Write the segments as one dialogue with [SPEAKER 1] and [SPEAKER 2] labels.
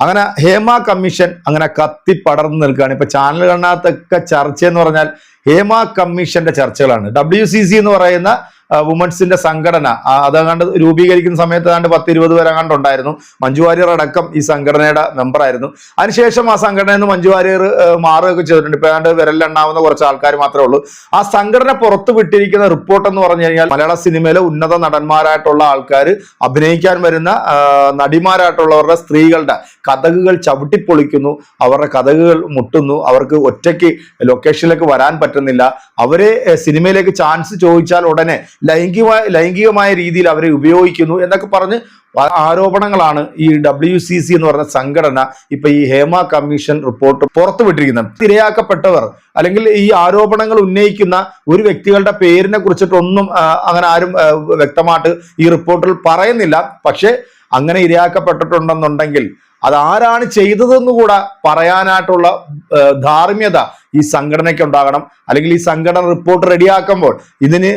[SPEAKER 1] അങ്ങനെ ഹേമ കമ്മീഷൻ അങ്ങനെ കത്തി പടർന്നു നിൽക്കുകയാണ്. ഇപ്പൊ ചാനലുകളിനകത്തൊക്കെ ചർച്ച എന്ന് പറഞ്ഞാൽ ഹേമ കമ്മീഷന്റെ ചർച്ചകളാണ്. ഡബ്ല്യു എന്ന് പറയുന്ന വുമൻസിന്റെ സംഘടന. അതങ്ങാണ്ട് രൂപീകരിക്കുന്ന സമയത്ത് ഏതാണ്ട് പത്ത് ഇരുപത് പേരെ അങ്ങാണ്ട് ഉണ്ടായിരുന്നു. മഞ്ജു വാര്യർ അടക്കം ഈ സംഘടനയുടെ മെമ്പറായിരുന്നു അതിനുശേഷം ആ സംഘടനയിൽ നിന്ന് മഞ്ജു വാര്യർ മാറുകയൊക്കെ ചെയ്തിട്ടുണ്ട്. ഇപ്പൊ ഏതാണ്ട് വിരലിലെണ്ണാവുന്ന കുറച്ച് ആൾക്കാർ മാത്രമേ ഉള്ളൂ. ആ സംഘടന പുറത്തു വിട്ടിരിക്കുന്ന റിപ്പോർട്ട് എന്ന് പറഞ്ഞു കഴിഞ്ഞാൽ മലയാള സിനിമയിലെ ഉന്നത നടന്മാരായിട്ടുള്ള ആൾക്കാർ അഭിനയിക്കാൻ വരുന്ന നടിമാരായിട്ടുള്ളവരുടെ സ്ത്രീകളുടെ കഥകുകൾ ചവിട്ടിപ്പൊളിക്കുന്നു അവരുടെ കഥകുകൾ മുട്ടുന്നു. അവർക്ക് ഒറ്റയ്ക്ക് ലൊക്കേഷനിലേക്ക് വരാൻ പറ്റുന്നില്ല. അവരെ സിനിമയിലേക്ക് ചാൻസ് ചോദിച്ചാൽ ഉടനെ ലൈംഗികമായ ലൈംഗികമായ രീതിയിൽ അവരെ ഉപയോഗിക്കുന്നു എന്നൊക്കെ പറഞ്ഞ് ആരോപണങ്ങളാണ് ഈ ഡബ്ല്യു സി സി എന്ന് പറഞ്ഞ സംഘടന ഇപ്പൊ ഈ ഹേമ കമ്മീഷൻ റിപ്പോർട്ട് പുറത്തുവിട്ടിരിക്കുന്നത്. ഇരയാക്കപ്പെട്ടവർ അല്ലെങ്കിൽ ഈ ആരോപണങ്ങൾ ഉന്നയിക്കുന്ന ഒരു വ്യക്തികളുടെ പേരിനെ കുറിച്ചിട്ടൊന്നും അങ്ങനെ ആരും വ്യക്തമായിട്ട് ഈ റിപ്പോർട്ടിൽ പറയുന്നില്ല. പക്ഷേ അങ്ങനെ ഇരയാക്കപ്പെട്ടിട്ടുണ്ടെന്നുണ്ടെങ്കിൽ അത് ആരാണ് ചെയ്തതെന്ന് കൂടെ പറയാനായിട്ടുള്ള ധാർമ്മ്യത ഈ സംഘടനയ്ക്ക് ഉണ്ടാകണം. അല്ലെങ്കിൽ ഈ സംഘടന റിപ്പോർട്ട് റെഡിയാക്കുമ്പോൾ ഇതിന്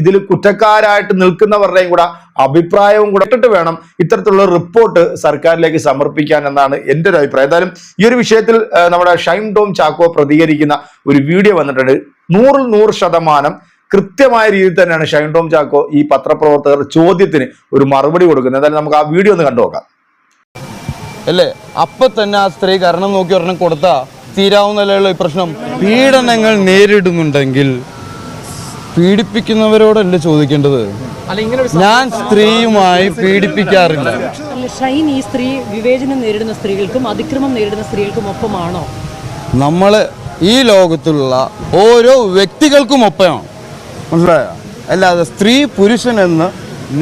[SPEAKER 1] ഇതിൽ കുറ്റക്കാരായിട്ട് നിൽക്കുന്നവരുടെയും കൂടെ അഭിപ്രായവും കൂടെ ഇട്ടിട്ട് വേണം ഇത്തരത്തിലുള്ള റിപ്പോർട്ട് സർക്കാരിലേക്ക് സമർപ്പിക്കാൻ എന്നാണ് എന്റെ ഒരു അഭിപ്രായം. എന്തായാലും ഈ ഒരു വിഷയത്തിൽ നമ്മുടെ ഷൈൻ ടോം ചാക്കോ പ്രതികരിക്കുന്ന ഒരു വീഡിയോ വന്നിട്ടുണ്ട്. നൂറിൽ നൂറ് ശതമാനം കൃത്യമായ രീതിയിൽ തന്നെയാണ് ഷൈൻ ടോം ചാക്കോ ഈ പത്രപ്രവർത്തകർ ചോദ്യത്തിന് ഒരു മറുപടി കൊടുക്കുന്നത്. എന്തായാലും നമുക്ക് ആ വീഡിയോ ഒന്ന് കണ്ടു നോക്കാം
[SPEAKER 2] അല്ലേ? അപ്പൊ തന്നെ ആ സ്ത്രീ കാരണം നോക്കി ഒരെണ്ണം കൊടുത്താ തീരാവുന്നല്ലോ ഈ പ്രശ്നം? പീഡനങ്ങൾ നേരിടുന്നുണ്ടെങ്കിൽ പീഡിപ്പിക്കുന്നവരോടല്ലേ ചോദിക്കേണ്ടത്?
[SPEAKER 3] അല്ല ഇങ്ങനെ ഒരു
[SPEAKER 2] ഞാൻ സ്ത്രീയുമായി പീഡിപ്പിക്കാറില്ല.
[SPEAKER 4] അല്ല, ഷൈൻ ഈ സ്ത്രീ വിവേചനം നേരിടുന്ന സ്ത്രീകൾക്കും അതിക്രമം നേരിടുന്ന സ്ത്രീകൾക്കും ഒപ്പമാണോ?
[SPEAKER 2] നമ്മൾ ഈ ലോകത്തുള്ള ഓരോ വ്യക്തികൾക്കും ഒപ്പമാണ്. മനസ്സിലായോ? അല്ലാതെ സ്ത്രീ പുരുഷൻ എന്ന്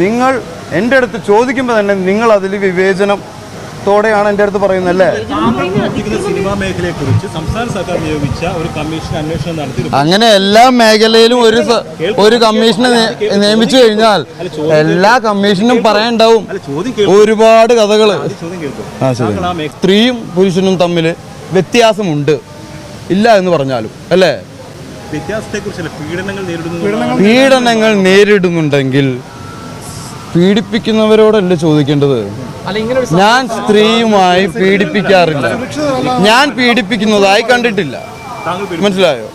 [SPEAKER 2] നിങ്ങൾ എന്റെ അടുത്ത് ചോദിക്കുമ്പോൾ തന്നെ നിങ്ങൾ അതിൽ വിവേചനത്തോടെയാണ് എന്റെ അടുത്ത് പറയുന്നത് അല്ലേ
[SPEAKER 5] സിനിമാ മേഖലയെ കുറിച്ച് സംസ്ഥാന സർക്കാർ നിയോഗിച്ച ഒരു കമ്മീഷൻ അന്വേഷണം നടത്തി
[SPEAKER 2] അങ്ങനെ എല്ലാ മേഖലയിലും ഒരു ഒരു കമ്മീഷനെ നിയമിച്ചു കഴിഞ്ഞാൽ എല്ലാ കമ്മീഷനും പറയാനുണ്ടാവും ഒരുപാട്
[SPEAKER 5] കഥകൾ.
[SPEAKER 2] സ്ത്രീയും പുരുഷനും തമ്മിൽ വ്യത്യാസമുണ്ട്. ഇല്ല എന്ന് പറഞ്ഞാലും അല്ലേ?
[SPEAKER 5] പീഡനങ്ങൾ
[SPEAKER 2] നേരിടുന്നുണ്ടെങ്കിൽ പീഡിപ്പിക്കുന്നവരോടല്ലേ ചോദിക്കേണ്ടത്? ഞാൻ സ്ത്രീയുമായി പീഡിപ്പിക്കാറില്ല. ഞാൻ പീഡിപ്പിക്കുന്നതായി കണ്ടിട്ടില്ല. മനസ്സിലായോ?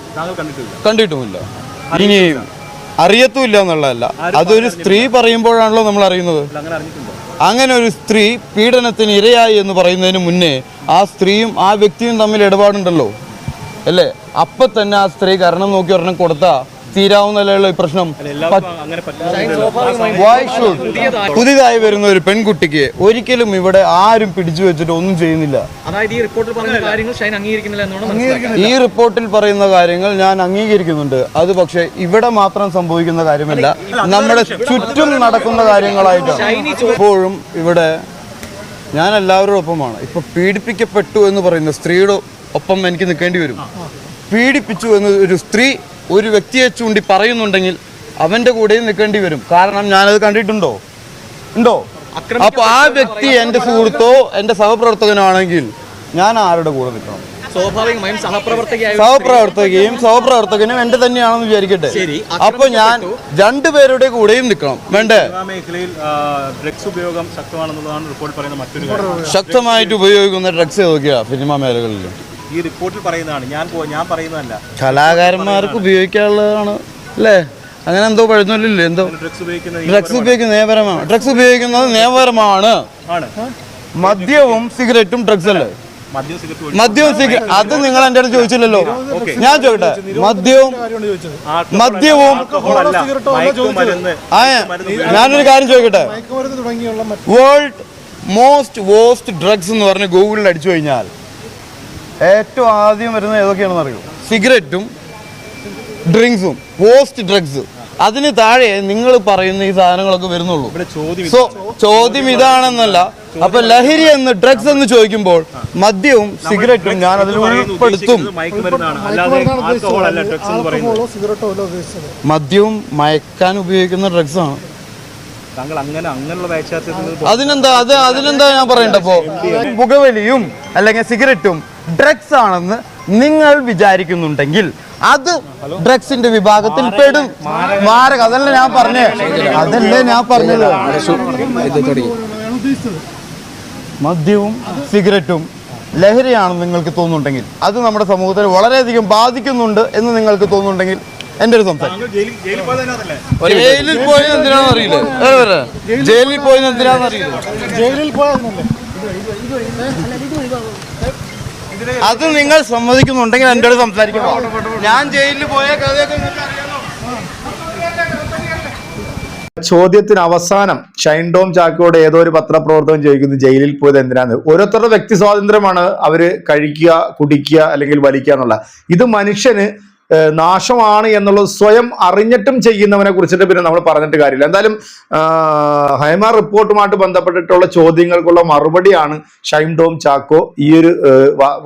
[SPEAKER 2] കണ്ടിട്ടുമില്ല. ഇനി അറിയത്തുമില്ല എന്നുള്ളതല്ല. അതൊരു സ്ത്രീ പറയുമ്പോഴാണല്ലോ നമ്മൾ അറിയുന്നത്.
[SPEAKER 5] അങ്ങനെ
[SPEAKER 2] ഒരു സ്ത്രീ പീഡനത്തിന് ഇരയായി എന്ന് പറയുന്നതിന് മുന്നേ ആ സ്ത്രീയും ആ വ്യക്തിയും തമ്മിൽ ഇടപാടുണ്ടല്ലോ. അല്ലേ? അപ്പൊ തന്നെ ആ സ്ത്രീ കാരണം നോക്കി ഒരെണ്ണം കൊടുത്താ തീരാവുന്നല്ലോ ഈ പ്രശ്നം? പുതിയതായി വരുന്ന ഒരു പെൺകുട്ടിക്ക് ഒരിക്കലും ഇവിടെ ആരും പിടിച്ചു വെച്ചിട്ട് ഒന്നും ചെയ്യുന്നില്ല.
[SPEAKER 3] അതായത് ഈ റിപ്പോർട്ടിൽ പറയുന്ന കാര്യങ്ങൾ ഷൈൻ അംഗീകരിക്കുന്നില്ല എന്നാണ് മനസ്സിലാക്കുന്നത്.
[SPEAKER 2] ഈ റിപ്പോർട്ടിൽ പറയുന്ന കാര്യങ്ങൾ ഞാൻ അംഗീകരിക്കുന്നുണ്ട്. അത് പക്ഷേ ഇവിടെ മാത്രം സംഭവിക്കുന്ന കാര്യമല്ല. നമ്മുടെ ചുറ്റും നടക്കുന്ന കാര്യങ്ങളായിട്ടാണ് ഇപ്പോഴും ഇവിടെ ഞാൻ എല്ലാവരുടെ ഒപ്പമാണ് ഇപ്പൊ പീഡിപ്പിക്കപ്പെട്ടു എന്ന് പറയുന്ന സ്ത്രീയുടെ ഒപ്പം എനിക്ക് നിൽക്കേണ്ടി വരും. പീഡിപ്പിച്ചു എന്ന് ഒരു സ്ത്രീ ഒരു വ്യക്തിയെ ചൂണ്ടി പറയുന്നുണ്ടെങ്കിൽ അവന്റെ കൂടെയും നിൽക്കേണ്ടി വരും. കാരണം ഞാനത് കണ്ടിട്ടുണ്ടോ? ഉണ്ടോ? അപ്പൊ ആ വ്യക്തി എന്റെ സുഹൃത്തോ എന്റെ സഹപ്രവർത്തകനോ ആണെങ്കിൽ ഞാൻ ആരുടെ കൂടെ നിൽക്കണം?
[SPEAKER 3] സ്വാഭാവികമായും
[SPEAKER 2] സഹപ്രവർത്തകയും സഹപ്രവർത്തകനും എന്റെ തന്നെയാണെന്ന് വിചാരിക്കട്ടെ.
[SPEAKER 3] ശരി,
[SPEAKER 2] അപ്പൊ ഞാൻ രണ്ടുപേരുടെ കൂടെയും നിൽക്കണം. വേണ്ടേ?
[SPEAKER 5] ഡ്രഗ്സ് ഉപയോഗം ശക്തമാണെന്നുള്ളതാണ് റിപ്പോർട്ട് പറയുന്ന മറ്റൊരു കാര്യം.
[SPEAKER 2] ശക്തമായിട്ട് ഉപയോഗിക്കുന്ന ഡ്രഗ്സ് ഏതൊക്കെയാ? സിനിമാ മേഖലകളിൽ
[SPEAKER 5] ഈ റിപ്പോർട്ടിൽ പറയുന്നതാണ്. ഞാൻ ഞാൻ പറയുന്നതല്ല.
[SPEAKER 2] കലാകാരന്മാർക്ക് ഉപയോഗിക്കാനുള്ളതാണ്. അല്ലേ? അങ്ങനെ എന്തോ പഴുന്നില്ലേ എന്തോ.
[SPEAKER 5] ഡ്രഗ്സ് ഉപയോഗിക്കുന്ന
[SPEAKER 2] ഡ്രഗ്സ് ഉപയോഗിക്കുന്നത് നിയമപരമാണ്. ഡ്രഗ്സ് ഉപയോഗിക്കുന്നത് നിയമപരമാണ്.
[SPEAKER 5] ആണ്.
[SPEAKER 2] മദ്യവും സിഗരറ്റും ഡ്രഗ്സ് അല്ലേ? മദ്യവും സിഗരറ്റ് അത് നിങ്ങൾ എന്റെ അടുത്ത് ചോദിച്ചില്ലല്ലോ. ഞാൻ ചോദിക്കട്ടെ? മദ്യവും മദ്യവും ഞാനൊരു കാര്യം ചോദിക്കട്ടെ? വേൾഡ് മോസ്റ്റ് വേസ്റ്റ് ഡ്രഗ്സ് എന്ന് പറഞ്ഞ് ഗൂഗിളിൽ അടിച്ചു കഴിഞ്ഞാൽ ഏറ്റവും ആദ്യം വരുന്നത് ഏതൊക്കെയാണെന്ന് അറിയൂ? സിഗരറ്റും ഡ്രിങ്ക്സും പോസ്റ്റ് ഡ്രഗ്സ്. അതിന് താഴെ നിങ്ങൾ പറയുന്ന ഈ സാധനങ്ങളൊക്കെ വരുന്നുള്ളൂ. സോ ചോദ്യം ഇതാണെന്നല്ല. അപ്പൊ ലഹരി എന്ന് ഡ്രഗ്സ് എന്ന് ചോദിക്കുമ്പോൾ മദ്യവും സിഗരറ്റും ഞാൻ അതിൽ ഉൾപ്പെടുത്തും.
[SPEAKER 5] ഉദ്ദേശിക്കുന്നത് മയക്കുമരുന്നാണ് അല്ലാതെ ആൽക്കഹോൾ അല്ല ഡ്രഗ്സ് എന്ന് പറയുന്നത്.
[SPEAKER 2] മദ്യവും മയക്കാൻ ഉപയോഗിക്കുന്ന ഡ്രഗ്സ് ആണ്. അതിനെന്താ അത് അതിനെന്താ ഞാൻ പറയണ്ടപ്പോ പുകവലിയും അല്ലെങ്കിൽ സിഗരറ്റും ഡ്രഗ്സ് ആണെന്ന് നിങ്ങൾ വിചാരിക്കുന്നുണ്ടെങ്കിൽ അത് ഡ്രഗ്സിന്റെ വിഭാഗത്തിൽ പെടും. മാരക അതല്ലേ ഞാൻ പറഞ്ഞേ. അതല്ലേ ഞാൻ പറഞ്ഞത്. മദ്യവും സിഗരറ്റും ലഹരിയാണെന്ന് നിങ്ങൾക്ക് തോന്നുന്നുണ്ടെങ്കിൽ അത് നമ്മുടെ സമൂഹത്തിൽ വളരെയധികം ബാധിക്കുന്നുണ്ട് എന്ന് നിങ്ങൾക്ക് തോന്നുന്നുണ്ടെങ്കിൽ എന്റെ ഒരു സംസാരം
[SPEAKER 5] ജയിലിൽ ജയിലിൽ
[SPEAKER 2] ജയിലിൽ പോയത് എന്തിനാണെന്ന് അറിയില്ല. വേറെ വേറെ. ജയിലിൽ പോയത് എന്തിനാണെന്ന് അറിയില്ല. അത് നിങ്ങൾ സമ്മതിക്കുന്നുണ്ടെങ്കിൽ എന്റെ അടുത്ത് സംസാരിക്കണം ഞാൻ ജയിലിൽ പോയ കഥയൊക്കെ നിങ്ങൾക്ക് അറിയാമോ
[SPEAKER 1] ചോദ്യത്തിന് അവസാനം ഷൈൻഡോം ചാക്കോട് ഏതോ ഒരു പത്രപ്രവർത്തകൻ ചോദിക്കുന്നു ജയിലിൽ പോയത് എന്തിനാന്ന്? ഓരോരുത്തരുടെ വ്യക്തി സ്വാതന്ത്ര്യമാണ് അവർ കഴിക്കുക കുടിക്കുക അല്ലെങ്കിൽ വലിക്കുക എന്നുള്ള ഇത് മനുഷ്യന് നാശമാണ് എന്നുള്ളത് സ്വയം അറിഞ്ഞിട്ടും ചെയ്യുന്നവനെ കുറിച്ചിട്ട് പിന്നെ നമ്മൾ പറഞ്ഞിട്ട് കാര്യമില്ല. എന്തായാലും ഹൈമ റിപ്പോർട്ടുമായിട്ട് ബന്ധപ്പെട്ടിട്ടുള്ള ചോദ്യങ്ങൾക്കുള്ള മറുപടിയാണ് ഷൈൻ ടോം ചാക്കോ ഈ ഒരു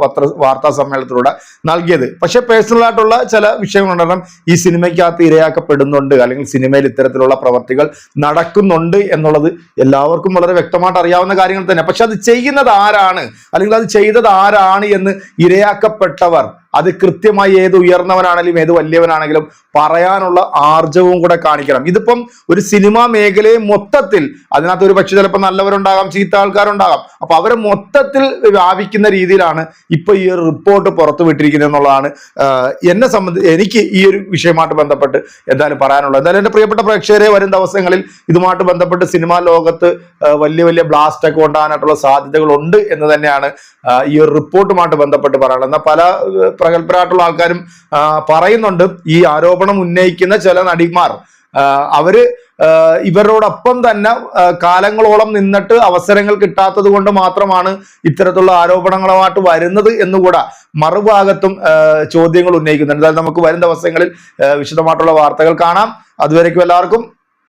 [SPEAKER 1] പത്ര വാർത്താ സമ്മേളനത്തിലൂടെ നൽകിയത്. പക്ഷെ പേഴ്സണൽ ആയിട്ടുള്ള ചില വിഷയങ്ങളുണ്ടാകും ഈ സിനിമയ്ക്കകത്ത് ഇരയാക്കപ്പെടുന്നുണ്ട്. അല്ലെങ്കിൽ സിനിമയിൽ ഇത്തരത്തിലുള്ള പ്രവർത്തികൾ നടക്കുന്നുണ്ട് എന്നുള്ളത് എല്ലാവർക്കും വളരെ വ്യക്തമായിട്ട് അറിയാവുന്ന കാര്യങ്ങൾ തന്നെ. പക്ഷെ അത് ചെയ്യുന്നത് ആരാണ്? അല്ലെങ്കിൽ അത് ചെയ്തത് ആരാണ് എന്ന് ഇരയാക്കപ്പെട്ടവർ അത് കൃത്യമായി ഏത് ഉയർന്നവനാണെങ്കിലും ഏത് വലിയവനാണെങ്കിലും പറയാനുള്ള ആർജവും കൂടെ കാണിക്കണം. ഇതിപ്പം ഒരു സിനിമാ മേഖലയെ മൊത്തത്തിൽ അതിനകത്ത് ഒരു പക്ഷെ ചിലപ്പോൾ നല്ലവരുണ്ടാകാം ചീത്ത ആൾക്കാരുണ്ടാകാം. അപ്പൊ അവരെ മൊത്തത്തിൽ വ്യാപിക്കുന്ന രീതിയിലാണ് ഇപ്പൊ ഈ റിപ്പോർട്ട് പുറത്തു വിട്ടിരിക്കുന്നത് എന്നുള്ളതാണ് എന്നെ സംബന്ധിച്ച് എനിക്ക് ഈ ഒരു വിഷയമായിട്ട് ബന്ധപ്പെട്ട് എന്തായാലും പറയാനുള്ളത്. എന്തായാലും എന്റെ പ്രിയപ്പെട്ട പ്രേക്ഷകരെ വരും ദിവസങ്ങളിൽ ഇതുമായിട്ട് ബന്ധപ്പെട്ട് സിനിമാ ലോകത്ത് വലിയ വലിയ ബ്ലാസ്റ്റ് ഒക്കെ ഉണ്ടാകാനായിട്ടുള്ള സാധ്യതകളുണ്ട് എന്ന് തന്നെയാണ് ഈ ഒരു റിപ്പോർട്ടുമായിട്ട് ബന്ധപ്പെട്ട് പറയാനുള്ളത്. എന്നാൽ പല പ്രഗത്ഭരായിട്ടുള്ള ആൾക്കാരും പറയുന്നുണ്ട്. ഈ ആരോപണം ഉന്നയിക്കുന്ന ചില നടിമാർ അവർ ഇവരോടൊപ്പം തന്നെ കാലങ്ങളോളം നിന്നിട്ട് അവസരങ്ങൾ കിട്ടാത്തത് കൊണ്ട് മാത്രമാണ് ഇത്തരത്തിലുള്ള ആരോപണങ്ങളുമായിട്ട് വരുന്നത് എന്നുകൂടെ മറുഭാഗത്തും ചോദ്യങ്ങൾ ഉന്നയിക്കുന്നുണ്ട്. എന്തായാലും നമുക്ക് വരും ദിവസങ്ങളിൽ വിശദമായിട്ടുള്ള വാർത്തകൾ കാണാം. അതുവരേക്കും എല്ലാവർക്കും